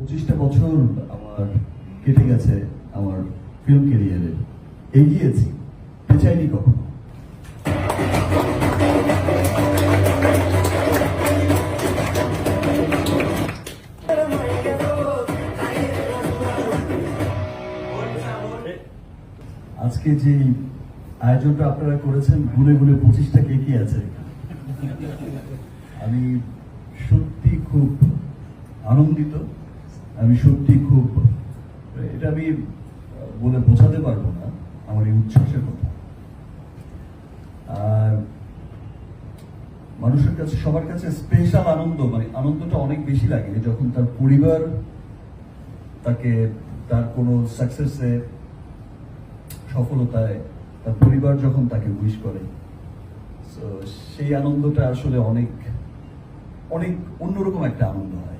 পঁচিশটা বছর আমার কেটে গেছে আমার ফিল্ম ক্যারিয়ারে এগিয়েছি পেছাইনি কখনো। আজকে যে আয়োজনটা আপনারা করেছেন, গুনে গুনে পঁচিশটা কে কি আছে? আমি সত্যি খুব আনন্দিত। আমি সত্যি খুব, এটা আমি বলে বোঝাতে পারব না, আমার এই উচ্ছ্বাসের কথা। আর মানুষের কাছে, সবার কাছে স্পেশাল আনন্দ মানে আনন্দটা অনেক বেশি লাগে যখন তার পরিবার তাকে, তার কোনো সাকসেসে সফলতায়, তার পরিবার যখন তাকে উইশ করে। সেই আনন্দটা আসলে অনেক অনেক অন্যরকম একটা আনন্দ হয়।